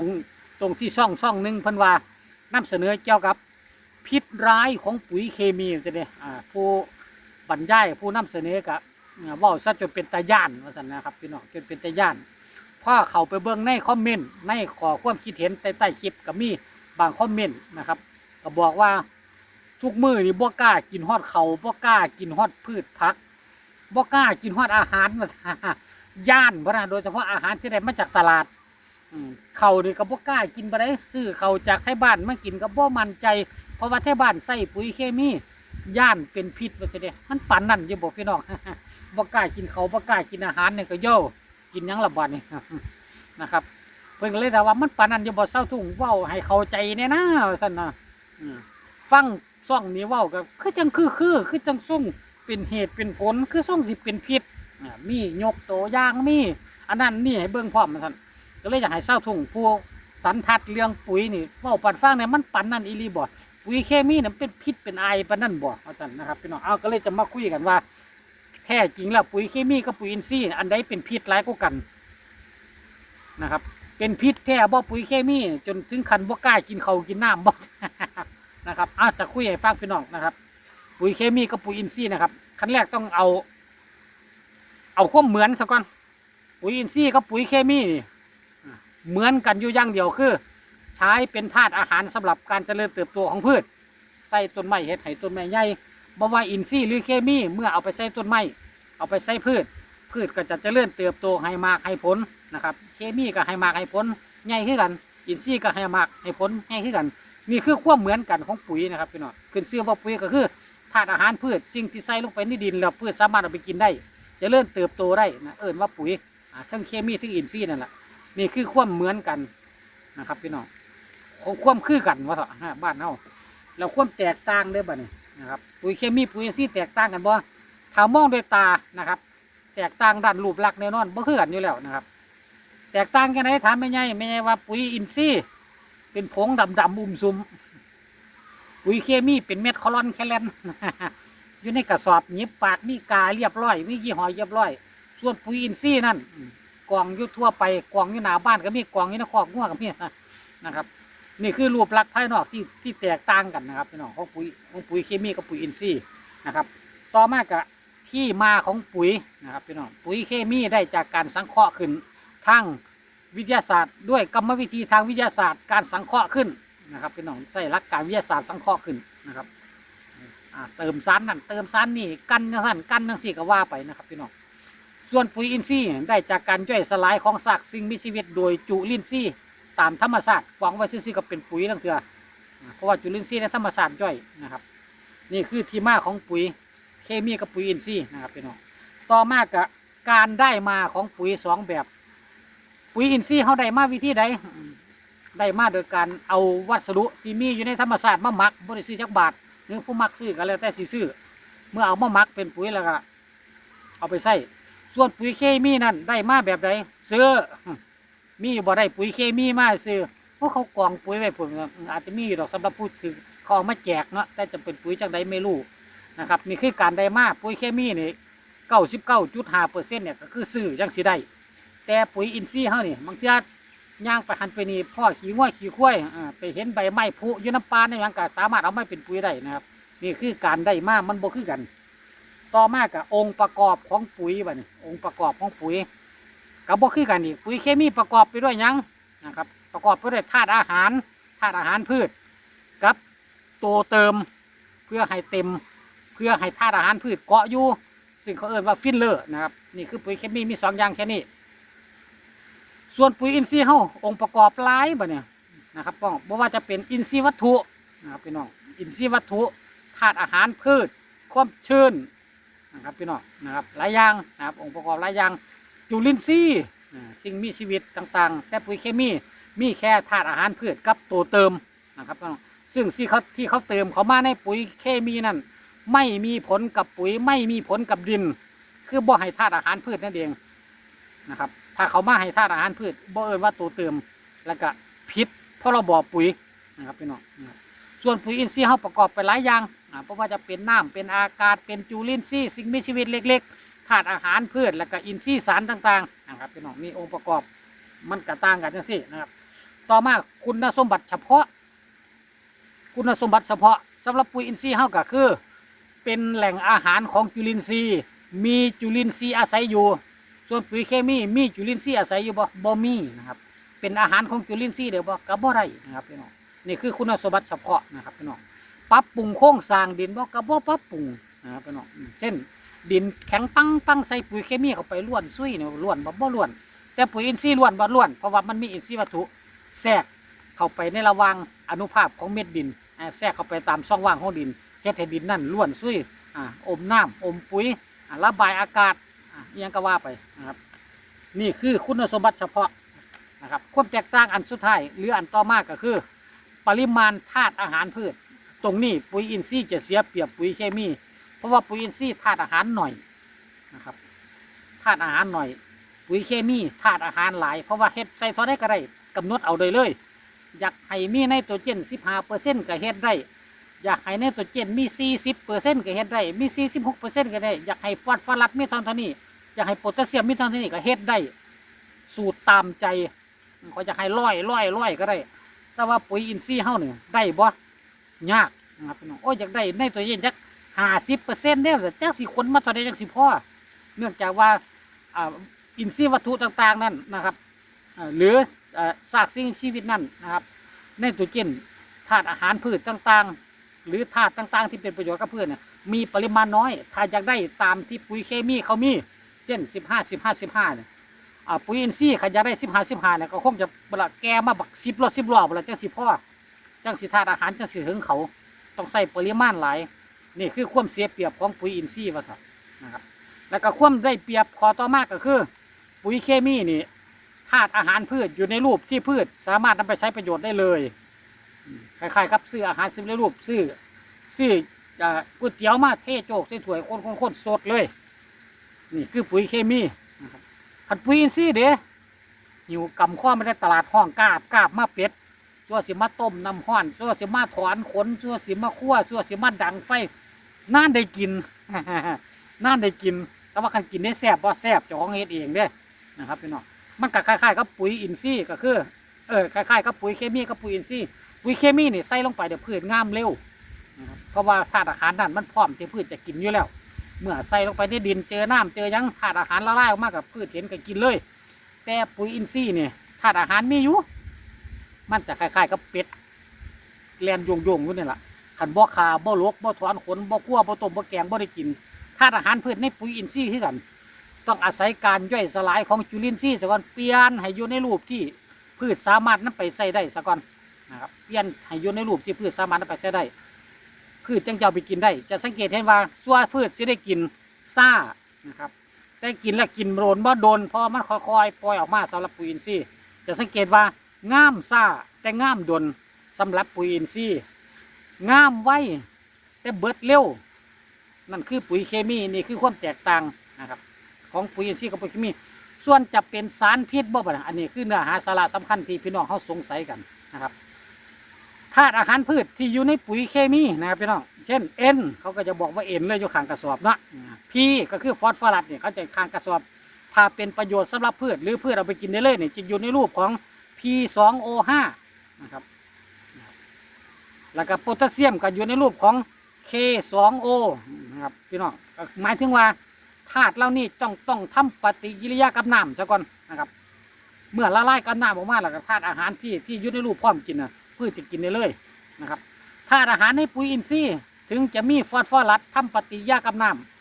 ตรงตรงที่ช่องช่องหนึ่งเพิ่นว่านำเสนอเกี่ยวกับพิษร้ายของปุ๋ยเคมีจะเนี่ยผู้บรรยายผู้นำเสนอกับว่าซะจนเป็นตาย่านว่าสันนะครับพี่น้องจนเป็นตาย่านพ่อเขาไปเบิ่งในคอมเมนต์ในขอความคิดเห็นใต้ใต้คลิปก็มีบางคอมเมนต์นะครับก็บอกว่าทุกมือนี่บ่กล้ากินฮอดเขาบ่กล้ากินฮอดพืชผักบ่กล้ากินฮอดอาหารว่าซั่นย่านะนะโดยเฉพาะอาหารที่ได้มาจากตลาด เขานี่ก็บ่กล้ากินบ่ได้ซื้อเขาจากไทบ้านมากินก็บ่มั่นใจ เพราะว่าไทบ้านใส่ปุ๋ยเคมีย่านเป็นพิษว่าซั่นเด้มันปานนั่นอยู่บ่พี่น้องบ่กล้ากินเขาบ่กล้ากินอาหารนี่ก็โย่กินหยังละบาดนี่นะครับ เพิ่นก็เลยถามว่ามันปานนั้นอยู่บ่เศร้าทุ่งเว้าให้เข้าใจแน่นะว่าซั่นนะฟังซ่องนี้เว้าก็คือจังคือคือคือจังส่งเป็นเหตุเป็นผลคือส่งสิเป็นพิษอ่ามียกตัวอย่างมี อันนั้นนี่ให้เบิ่งพร้อมว่าน ก็เลยอยากให้เศร้าทุ่งผู้สันทัดเรื่องปุ๋ยนี่ว่าปันฟังเนี่ยมันปันนั่นอีหลีบ่ปุ๋ยเคมีเนี่ยเป็นพิษเป็นไอปันนั่นบ่เอาจันนะครับพี่น้องเอาก็เลยจะมาคุยกันว่า แท้จริงแล้วปุ๋ยเคมีกับปุ๋ยอินทรีย์อันใดเป็นพิษร้ายกว่ากันนะครับ เป็นพิษแท้บ่ปุ๋ยเคมีจนถึงขันบ่กล้ากินเขากินน้ำบ่นะครับอาจะคุยให้ฟังพี่น้องนะครับ ปุ๋ยเคมีกับปุ๋ยอินทรีย์นะครับขั้นแรกต้องเอา เอาความเหมือนซะก่อนปุ๋ยอินทรีย์กับปุ๋ยเคมีนี่ เหมือนกันอยู่อย่างเดียวคือ ใช้เป็นธาตุอาหารสำหรับการเจริญเติบโตของพืช ใส่ต้นไม้เห็ดให้ต้นไม้ใหญ่บ่ว่าอินทรีย์หรือเคมีเมื่อเอาไปใส่ต้นไม้เอาไปใส่พืช พืชก็จะเจริญเติบโตให้มากให้ผลนะครับ เคมีก็ให้มากให้ผลใหญ่ขึ้นกัน อินทรีย์ก็ให้มากให้ผลใหญ่ขึ้นกันนี่คือความเหมือนกันของปุ๋ยนะครับพี่น้องขึ้นชื่อว่าปุ๋ยก็คือธาตุอาหารพืชสิ่งที่ใส่ลงไปในดินแล้วพืชสามารถเอาไปกินได้เจริญเติบโตได้นะเอิ้นว่าปุ๋ยทั้งเคมีทั้งอินทรีย์นั่นแหละ นี่คือความเหมือนกันนะครับพี่น้องของความคือกันว่าเถอะบ้านเฮาแล้วความแตกต่างเด้อบ่นี่นะครับปุ๋ยเคมีปุ๋ยอินซี่แตกต่างกันบ่ถ้ามองด้วยตานะครับ แตกต่างด้านรูปลักษณ์แน่นอนบ่คือกันอยู่แล้วนะครับ แตกต่างกันไหนถามไม่ใหญ่ไม่ใหญ่ว่าปุ๋ยอินทรีย์เป็นผงดำดำๆอุ้มซุมปุ๋ยเคมีเป็นเม็ดคอลอนแคลนอยู่ในกระสอบหยิบปากมีกาเรียบร้อยมียี่ห้อเรียบร้อย ส่วนปุ๋ยอินทรีย์นั่น กองอยู่ทั่วไปกองอยู่หนาบ้านก็มีกองอยู่นคอกงัวก็มีนะนะครับ นี่คือรูปลักษณ์ภายนอกที่ที่แตกต่างกันนะครับพี่น้องของปุ๋ยของปุ๋ยเคมีกับปุ๋ยอินทรีย์นะครับ ต่อมากับที่มาของปุ๋ยนะครับพี่น้องปุ๋ยเคมีได้จากการสังเคราะห์ขึ้นทางวิทยาศาสตร์ ด้วยกรรมวิธีทางวิทยาศาสตร์ การสังเคราะห์ขึ้นนะครับพี่น้องใส่หลักการวิทยาศาสตร์สังเคราะห์ขึ้นนะครับเติมสารนั่นเติมสารนี่กันจังสั่นกันจังสี่ก็ว่าไปนะครับพี่น้อง ส่วนปุ๋ยอินทรีย์ได้จากการย่อยสลายของซากสิ่งมีชีวิต โดยจุลินทรีย์ตามธรรมชาติหวังไว้ซื่อๆก็เป็นปุ๋ยนั่นเถื่อเพราะว่าจุลินทรีย์ในธรรมชาติย่อยนะครับ นี่คือที่มาของปุ๋ยเคมีกับปุ๋ยอินทรีย์นะครับพี่น้องต่อมากับการได้มาของปุ๋ยสองแบบ ปุ๋ยอินทรีย์เขาได้มาวิธีใดได้มาโดยการเอาวัสดุที่มีอยู่ในธรรมชาติมาหมักบริซื้อจักบาทหรือผู้หมักซื้อก็แล้วแต่สิซื้อเมื่อเอามาหมักเป็นปุ๋ยแล้วก็เอาไปใส่ ส่วนปุ๋ยเคมีนั่นได้มาแบบใดซื้อ มีอยู่บ่ได้ปุ๋ยเคมีมาซื้อเพราะเขากองปุ๋ยไว้ผมอาจจะมีอยู่ดอกสำหรับผู้ถือเขาเอามาแจกเนาะแต่จะเป็นปุ๋ยจากใดไม่รู้นะครับนี่คือการได้มาปุ๋ยเคมีนี่เก้าสิบเก้าจุดห้าเปอร์เซ็นต์เนี่ยก็คือซื้อจังสิได้แต่ปุ๋ยอินทรีย์เขานี่บางทีย่างไปหันไปนี่พ่อขี้ง่วยขี้ข้วยไปเห็นใบไม้ผุยน้ำปลาในอย่างก็สามารถเอาไมาเป็นปุ๋ยได้นะครับ นี่คือการได้มามันบ่คือกัน ต่อมากับองค์ประกอบของปุ๋ยบัดนี้องค์ประกอบของปุ๋ยกับบ่คือกันอีกปุ๋ยเคมีประกอบไปด้วยยังนะครับประกอบไปด้วยธาตุอาหารธาตุอาหารพืชกับตัวเติมเพื่อให้เต็มเพื่อให้ธาตุอาหารพืชเกาะอยู่ซึ่งเขาเอ่นว่าฟิลเลอร์นะครับนี่คือปุ๋ยเคมีมีสองอย่างแค่นี้ ส่วนปุ๋ยอินทรีย์เฮาองค์ประกอบหลายบ่เนี่ยนะครับป้องบ่ว่าจะเป็นอินทรีย์วัตถุนะครับพี่น้องอินทรีย์วัตถุธาตุอาหารพืช ความชื้น นะครับพี่น้องนะครับหลายอย่างนะครับองค์ประกอบหลายอย่างจุลินทรีย์สิ่งมีชีวิตต่างๆ แต่ปุ๋ยเคมีมีแค่ธาตุอาหารพืชกับตัวเติมนะครับพี่น้องซึ่งที่เขาที่เขาเติมเขามาในปุ๋ยเคมีนั่นไม่มีผลกับปุ๋ยไม่มีผลกับดิน คือบ่ให้ธาตุอาหารพืชนั่นเองนะครับ ถ้าเขามาให้ธาตุอาหารพืชบ่เอ่นว่าตัวเติมแล้วก็พิษพราะเราบปุ๋ยนะครับพี่น้องส่วนปุ๋ยอินทรีย์เขาประกอบไปหลายอย่าง เพราะว่าจะเป็นน้ำเป็นอากาศเป็นจุลินทรีย์สิ่งมีชีวิตเล็กๆธาตุอาหารพืชแล้วก็อินทรีย์สารต่างๆนะครับพี่น้องมีองค์ประกอบมันกระต่างกันจังซี่นะครับ ต่อมาคุณสมบัติเฉพาะ คุณสมบัติเฉพาะสำหรับปุ๋ยอินทรีย์เฮาก็คือ เป็นแหล่งอาหารของจุลินทรีย์ มีจุลินทรีย์อาศัยอยู่ ส่วนปุ๋ยเคมีมีจุลินทรีย์อาศัยอยู่บ่บ่มีนะครับเป็นอาหารของจุลินทรีย์เดี๋ยวบ่ก็บ่ได้นะครับพี่น้องนี่คือคุณสมบัติเฉพาะนะครับพี่น้อง ปรับปรุงโครงสร้างดินบ่ก็บ่ปรับปรุงนะครับพี่น้องเช่น ดินแข็งปังปังใส่ปุ๋ยเคมีเข้าไปล้วนซุยเนี่ยล้วนบ่บ่ล้วน แต่ปุ๋ยอินทรีย์ล้วนบ่ล้วน เพราะว่ามันมีอินทรีย์วัตถุแทรกเข้าไปในระหว่างอนุภาคของเม็ดดินอ่าแทรกเข้าไปตามช่องว่างของดินเฮ็ดให้ดินนั่นล้วนซุยอ่าอมน้ำอมปุ๋ยระบายอากาศอ่ยังก็ว่าไปนะครับนี่คือคุณสมบัติเฉพาะนะครับความแตกต่างอันสุดท้ายหรืออันต่อมากก็คือ ปริมาณธาตุอาหารพืช ตรงนี้ปุ๋ยอินทรีย์จะเสียเปรียบปุ๋ยเคมี เพราะว่าปุ๋ยอินทรีย์ธาตุอาหารหน่อยนะครับธาตุอาหารหน่อย ปุ๋ยเคมีธาตุอาหารหลาย เพราะว่าเฮ็ดใส่ท่าได้ก็ได้กำหนดเอาได้เลย อยากให้มีไนโตรเจน15เปอร์เซ็นต์ก็เฮ็ดได้ อยากให้ไนโตรเจนมี40เปอร์เซ็นต์ก็เฮ็ดได้ มี46เปอร์เซ็นต์ก็ได้ อยากให้ฟอสฟอรัสมีเท่าเท่านี้ อยากให้โพแทสเซียมมีเท่าเท่านี้ก็เฮ็ดได้ สูตรตามใจเขาจะให้ร้อยร้อยร้อยก็ได้ แต่ว่าปุ๋ยอินทรีย์เฮาเนี่ยได้บ่ ยากนะครับพี่น้องโอ้ยอยากได้ไนโตรเจนจักห้าสิบเปอร์เซ็นต์เนี่ยจักสิคนมาเท่าใดจักสิพ่อเนื่องจากว่าอ่าอินทรีย์วัตถุต่างๆนั่นนะครับหรืออ่าซากสิ่งชีวิตนั่นนะครับไนโตรเจนธาตุอาหารพืชต่างๆ หรือธาตุต่างๆ ที่เป็นประโยชน์กับพืชเนี่ยมีปริมาณน้อย ถ้าอยากได้ตามที่ปุ๋ยเคมีเขามีเช่นสิบห้าสิบห้าสิบห้าเนี่ยปุ๋ยอินทรีย์ขยายได้สิบห้าสิบห้าเนี่ยก็คงจะบละแกมาบักสิบรอสิบรอบบละจังสิพ่อ จังสิธาตุอาหารจังสิถึงเขาต้องใส่ปริมาณหลายนี่คือความเสียเปรียบของปุ๋ยอินทรีย์ว่าครับนะครับ แล้วก็ความได้เปรียบขอต่อมากก็คือ ปุ๋ยเคมีนี่ธาตุอาหารพืชอยู่ในรูปที่พืชสามารถนำไปใช้ประโยชน์ได้เลยคล้ายๆกับซื้ออาหารซื้อในรูปซื้อซื้ออ่าก๋วยเตี๋ยวมาเทโจกใส่ถ้วยคนๆๆสดเลยนี่คือปุ๋ยเคมีนะครับขัดปุ๋ยอินทรีย์เด้อยู่กำข้อไม่ได้ตลาดห้องกาบกาบมาเป็ด ซัวสิมาต้มน้ำห้อนซัวสิมาถอนขนซัวสิมาคั่วซัวสิมาดังไฟน่านได้กินน่านได้กิน แต่ว่าคันกินได้แซ่บว่าแซ่บเจ้าของเฮ็ดเองเด้นะครับพี่น้องมันก็คล้ายๆกับปุ๋ยอินทรีย์ก็คือเออคล้ายๆกับปุ๋ยเคมีกับปุ๋ยอินทรีย์ปุ๋ยเคมีนี่ใส่ลงไปเดี๋ยวพืชงามเร็วเพราะว่าธาตุอาหารนั่นมันพร้อมที่พืชจะกินอยู่แล้ว เมื่อใส่ลงไปในดินเจอน้ำเจอยังธาตุอาหารละลายออกมากับพืชเห็นก็กินเลย แต่ปุ๋ยอินทรีย์เนี่ยธาตุอาหารมีอยู่ มันจะคล้ายๆกับเป็ดแลนโยงโยงๆอยู่นี่แหละขันบ่อคาบ่ลกบ่อถอนขนบ่คั่วบ่อต้มบ่อแกงบ่อได้กินธาตุอาหารพืชในปุ๋ยอินทรีย์ที่กัน ต้องอาศัยการย่อยสลายของจุลินทรีย์ซะก่อนเปลี่ยนให้อยู่ในรูปที่พืชสามารถนำไปใส่ได้ซะก่อนนะครับเปลี่ยนให้อยู่ในรูปที่พืชสามารถนำไปใช้ได้ พืชจังจะไปกินได้ จะสังเกตเห็นว่าส่วนพืชสิได้กินซ่านะครับแต่กินแล้วกินโดนบ่โดนเพราะมันค่อยๆปล่อยออกมาสำหรับปุ๋ยอินทรีย์จะสังเกตว่า ง่ามซ่าแต่ง่ามดนสำหรับปุ๋ยอินทรีย์ง่ามไวแต่เบิดเร็วนั่นคือปุ๋ยเคมีนี่คือความแตกต่างนะครับ ของปุ๋ยอินทรีย์กับปุ๋ยเคมี ส่วนจะเป็นสารพิษบ่บ่นะอันนี้คือเนื้อหาสาระสำคัญที่พี่น้องเขาสงสัยกันนะครับธาตุอาหารพืชที่อยู่ในปุ๋ยเคมีนะครับพี่น้องเช่นเอ็นเขาก็จะบอกว่าเอ็นเลยอยู่ข้างกระสอบเนาะพีก็คือฟอสฟอรัสเนี่ยเขาจะข้างกระสอบ ถ้าเป็นประโยชน์สำหรับพืชหรือพืชเอาไปกินได้เลยเนี่ยจะอยู่ในรูปของ P2O5 นะครับ แล้วก็โพแทสเซียมก็อยู่ในรูปของ K2O นะครับพี่น้องหมายถึงว่าธาตุเหล่านี้ต้องต้องทำปฏิกิริยากับน้ำซะก่อนนะครับ เมื่อละลายกับน้ำออกมาแล้วก็ธาตุอาหารที่ที่อยู่ในรูปพร้อมกินนะพืชจะกินได้เลยนะครับธาตุอาหารในปุ๋ยอินทรีย์ถึงจะมีฟอสฟอรัสทำปฏิกิริยากับน้ำ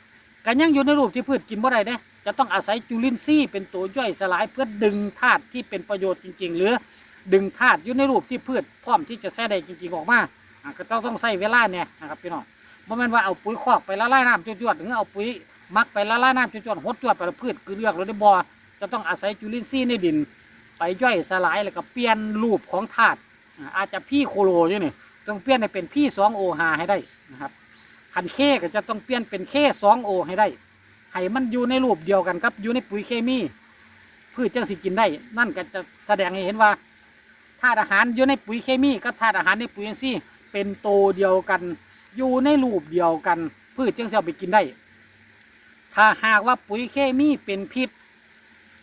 ก็ยังอยู่ในรูปที่พืชกินบ่ได้เด้จะต้องอาศัยจุลินทรีย์เป็นตัวย่อยสลายเพื่อดึงธาตุที่เป็นประโยชน์จริง ๆ หรือดึงธาตุอยู่ในรูปที่พืชพร้อมที่จะแสได้จริงๆออกมาอะก็ต้องต้องใช้เวลาเนี่ยนะครับพี่น้องบ่แม่นว่าเอาปุ๋ยคอกไปละลายน้ำจวดๆหรือเอาปุ๋ยมักไปละลายน้ำจวดๆหดจวดไปแล้วพืชคือเลือกเลยได้บ่จะต้องอาศัยจุลินทรีย์ในดิน ไปย่อยสลายแล้วก็เปลี่ยนรูปของธาตุอาอาจจะพี่โคโลอยู่นี่ต้องเปลี่ยนให้เป็นพี่สองโอหาให้ได้นะครับ คันเคก็จะต้องเปลี่ยนเป็นเคสองโอให้ได้ให้มันอยู่ในรูปเดียวกันครับอยู่ในปุ๋ยเคมีพืชจังสิกินได้ นั่นก็จะแสดงให้เห็นว่าธาตุอาหารอยู่ในปุ๋ยเคมีกับธาตุอาหารในปุ๋ยอินทรีย์เป็นโตวเดียวกัน อยู่ในรูปเดียวกัน พืชจึงจะเอาไปกินได้ ถ้าหากว่าปุ๋ยเคมีเป็นพิษ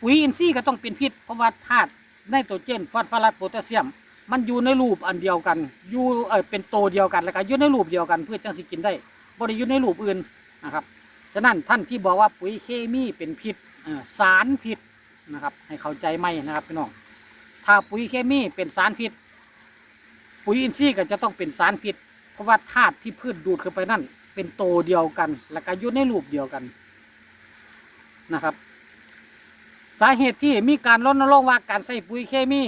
ปุ๋ยอินทรีย์ก็ต้องเป็นพิษเพราะว่าธาตุไนโตรเจนฟอสฟอรัสโพแทสเซียม มันอยู่ในรูปอันเดียวกัน อยู่เออเป็นโตวเดียวกันแล้วก็อยู่ในรูปเดียวกันพื่อจังสิกินได้ บ่ได้อยู่ในรูปอื่นนะครับฉะนั้นท่านที่บอกว่าปุ๋ยเคมีเป็นพิษสารพิษนะครับให้เข้าใจไหมนะครับพี่น้องถ้าปุ๋ยเคมีเป็นสารพิษ ปุ๋ยอินทรีย์ก็จะต้องเป็นสารพิษ เพราะว่าธาตุที่พืชดูดเข้าไปนั่นเป็นโตเดียวกัน แล้วก็อยู่ในรูปเดียวกันนะครับ สาเหตุที่มีการรณรงค์ว่าการใส่ปุ๋ยเคมี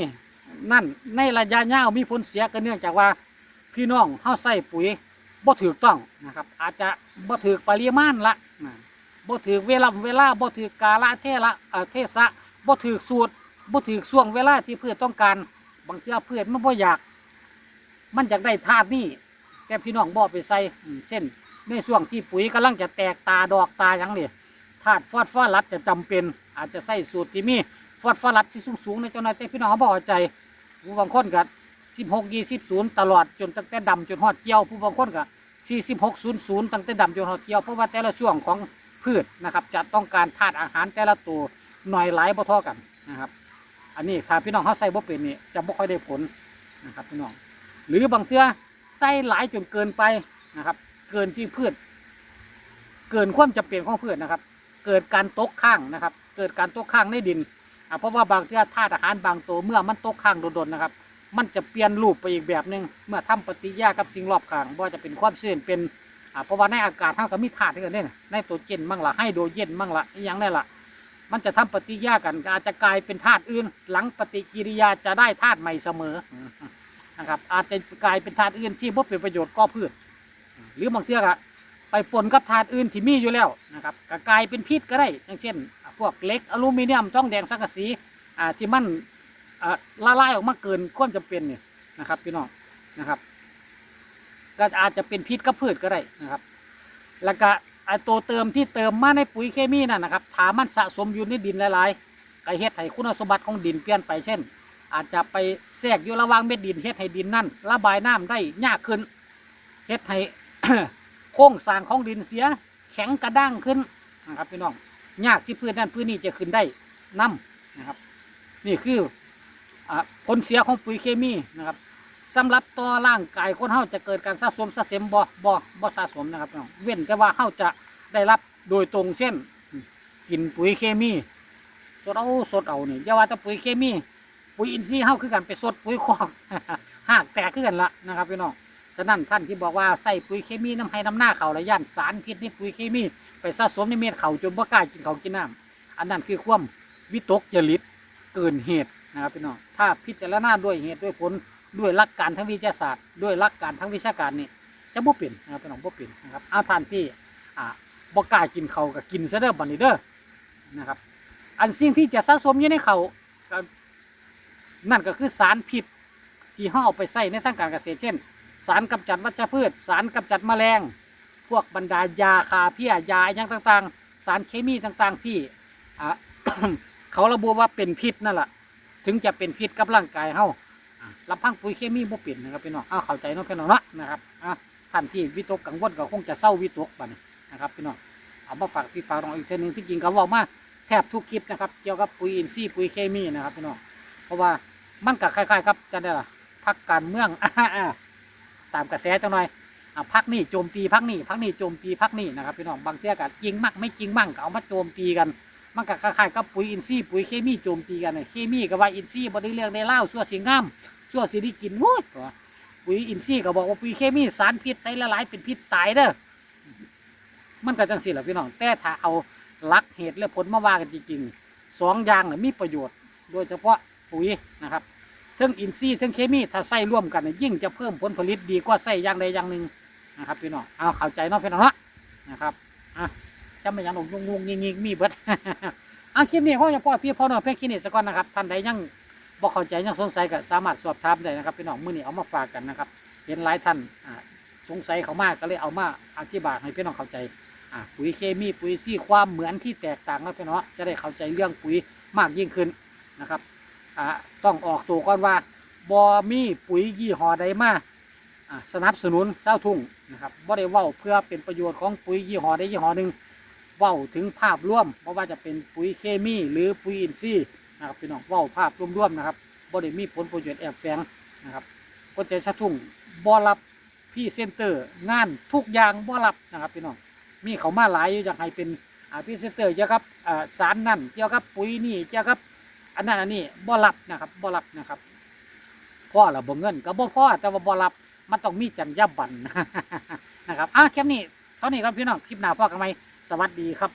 นั่นในระยะยาวมีผลเสียก็เนื่องจากว่าพี่น้องเฮาใส่ปุ๋ย บ่ถูกต้องนะครับ อาจจะบ่ถูกปริมาณละบ่ถูกเวลาเวลาบ่ถูกกาลเทละเทศะบ่ถูกสูตรบ่ถูกช่วงเวลาที่พืชต้องการ บางทีพืชมันบ่อยาก มันอยากได้ธาตุนี่แต่พี่น้องบ่ไปใส่เช่น ในช่วงที่ปุ๋ยกำลังจะแตกตาดอกตาอย่างนี้ธาตุฟอสฟอรัสจะจำเป็น อาจจะใส่สูตรที่มีฟอสฟอรัสที่สูงๆในเจ้าหน้าที่พี่น้องเขาบอใจบางคนก็ สิบหกยี่สิบศูนย์ตลอดจนตั้งแต่ดำจนหอดเกี่ยวผู้บางคนก็สี่สิบหกศูนย์ศูนย์ตั้งแต่ดำจนหอดเกี่ยวเพราะว่าแต่ละช่วงของพืชนะครับจะต้องการธาตุอาหารแต่ละตัวหน่อยหลายบ่เท่ากันนะครับ อันนี้ถ้าพี่น้องเขาใส่บ่เป็นนี่จะบ่ค่อยได้ผลนะครับพี่น้อง หรือบางเทื่อใส่หลายจนเกินไปนะครับ เกินที่พืช เกินความจำเป็นของพืชนะครับ เกิดการตกข้างนะครับ เกิดการตกข้างในดินเพราะว่าบางเทื่อธาตุอาหารบางตัวเมื่อมันตกข้างโดนๆนะครับ มันจะเปลี่ยนรูปไปอีกแบบหนึ่งเมื่อทำปฏิกิริยากับสิ่งรอบข้างว่าจะเป็นความชื้นเป็นอ่าเพราะว่าในอากาศเท่ากับมีธาตุด้วยกันเนี่ยในตัวเจนมั่งละให้โดรเจนมั่งละอย่างนี้ละมันจะทำปฏิกิริยากันอาจจะกลายเป็นธาตุอื่น หลังปฏิกิริยาจะได้ธาตุใหม่เสมอนะครับ อาจจะกลายเป็นธาตุอื่นที่บ่เป็นประโยชน์ก่อพืชหรือบางเทื่อก็ไปปนกับธาตุอื่นที่มีอยู่แล้วนะครับก็กลายเป็นพิษก็ได้อย่างเช่น พวกเหล็กอลูมิเนียมท้องแดงสังกะสีอ่าที่มัน ละลายออกมาเกินความจำเป็นเนี่ยนะครับ พี่น้องนะครับ ก็อาจจะเป็นพิษกับพืชก็ได้นะครับ แล้วก็ไอตัวเติมที่เติมมาในปุ๋ยเคมีนั่นนะครับถามันสะสมอยู่ในดินหลายๆก็เฮ็ดให้คุณสมบัติของดินเปลี่ยนไปเช่น อาจจะไปแทรกอยู่ระหว่างเม็ดดินเฮ็ดให้ดินนั่นระบายน้ำได้ยากขึ้นเฮ็ดให้โครงสร้างของดินเสียแข็งกระด้างขึ้นนะครับพี่น้องยากที่พืชนั่นพืชนี้จะขึ้นได้น้ำนะครับ นี่คือ ผลเสียของปุ๋ยเคมีนะครับสำหรับต่อร่างกายคนเฮาจะเกิดการสะสมสะเสมบ่บ่บ่สะสมนะครับพี่องเว้นแต่ว่าเฮาจะได้รับโดยตรงเช่นกินปุ๋ยเคมีสดเอาสดเอานี่อย่าว่าแต่ปุ๋ยเคมี ปุ๋ยอินทรีย์เฮาคือกันไปสดปุ๋ยคอกหากแตกคือกันละนะครับพี่น้องฉะนั้นท่านที่บอกว่าใส่ปุ๋ยเคมีน้ำให้น้ำหน้าเขาและย่านสารพิษในปุ๋ยเคมี ไปสะสมในเม็ดเขาจนบ่กล้ากินเขากินน้ำอันนั้นคือความวิตกจริตเกินเหตุ นะครับพี่น้องถ้าพิจารณาด้วยเหตุด้วยผลด้วยหลักการทางวิทยาศาสตร์ ด้วยหลักการทางวิชาการนี่จะบ่เป็นนะครับพี่น้องบ่เป็นนะครับอาทานที่อ่าบ่กล้ากินเขาวก็กินซะเด้อบันี้เด้อนะครับ อันสิ่งที่จะสะสมอยู่ในเขานั่นก็คือสารพิษที่เขาเอาไปใส่ในทางการเกษตรเช่น สารกำจัดวัชพืช สารกำจัดแมลง พวกบรรดายาคาเพี้ยยาอย่างต่าง ๆ สารเคมีต่างๆที่เขาระบุว่าเป็นพิษนั่นแหละ ถึงจะเป็นพิษกับร่างกายเฮาอ่าลำพังปุ๋ยเคมีบ่เป็นนะครับพี่น้องอ้าวเข้าใจเนาะพี่น้องเนาะนะครับอะท่านที่วิตกกังวลก็คงจะเศร้าวิตกบัดนี้นะครับพี่น้องเอามาฝากพี่ฝากน้องอีกเทอนึงที่จริงก็เว่ามาแทบทุกคลิปนะครับเกี่ยวกับปุ๋ยอินทรีย์ปุ๋ยเคมีนะครับพี่น้องเพราะว่ามันก็คล้ายๆครับจะได้ล่ะพักการเมืองตามกระแสจังหน่อยอะพักนี่โจมตีพักนี่พักนี่โจมตีพักนี่นะครับพี่น้องบางเทีก็จริงมั่งไม่จริงมั่งก็เอามาโจมตีกัน มันก็คล้ายๆกับปุ๋ยอินทรีย์ปุ๋ยเคมีโจมตีกันน่ะเคมีก็ว่าอินทรีย์บ่ได้เรื่องได้เล่าชั่วสิงามชั่วสิได้กินโว้ยตัวปุ๋ยอินทรีย์ก็บอกว่าปุ๋ยเคมีสารพิษใส่ละลายเป็นพิษตายเด้อมันก็จังสิแหละพี่น้องแต่ถ้าเอาหลักเหตุและผลมาว่ากันจริงๆสองอย่างน่ะมีประโยชน์ โดยเฉพาะปุ๋ยนะครับทั้งอินทรีย์ทั้งเคมีถ้าใส่ร่วมกันเนี่ยยิ่งจะเพิ่มผลผลิตดีกว่าใส่อย่างใดอย่างหนึ่งนะครับพี่น้องเอาเข้าใจเนาะพี่น้องเนาะนะครับอะ จำไม่ยังหลงงงงยิงยิงมีเบิดอะคลิปนี้เขาจะพ่อพี่พ่อน้องเพื่อคลินิกสกอนนะครับท่านใดยังบ่เข้าใจยังสงสัยก็สามารถสอบถามได้นะครับพี่น้องมื้อนี้เอามาฝากกันนะครับ เห็นหลายท่านสงสัยเขามากก็เลยเอามาอธิบายให้พี่น้องเข้าใจปุ๋ยเคมีปุ๋ยซี่ความเหมือนที่แตกต่างนะพี่น้องจะได้เข้าใจเรื่องปุ๋ยมากยิ่งขึ้นนะครับต้องออกตัวก่อนว่าบอมีปุ๋ยยี่ห้อใดมาสนับสนุนเจ้าทุ่งนะครับบ่ได้เว้าเพื่อเป็นประโยชน์ของปุ๋ยยี่ห้อใดยี่ห้อหนึ่ง เว้าถึงภาพรวมเพราะว่าจะเป็นปุ๋ยเคมีหรือปุ๋ยอินทรีย์นะครับพี่น้องเว้าภาพรวมๆนะครับบ่ได้มีผลประโยชน์แอบแฝงนะครับคนใจชะทุ่งบ่รับพี่เซนเตอร์งานทุกอย่างบ่รับนะครับพี่น้องมีเขามาหลายอยู่อยากให้เป็นอาพี่เซนเตอร์เกี่ยวกับอาสารนั่นเกี่ยวกับปุ๋ยนี่เกี่ยวกับอันนั้นอันนี้บ่รับนะครับบ่รับนะครับพ่อละบ่เงินก็บ่พ่อแต่ว่าบ่รับมันต้องมีจรรยาบรรณนะครับอะแค่นี้เท่านี้ครับพี่น้องคลิปหน้าพ่อกันไหม สวัสดีครับ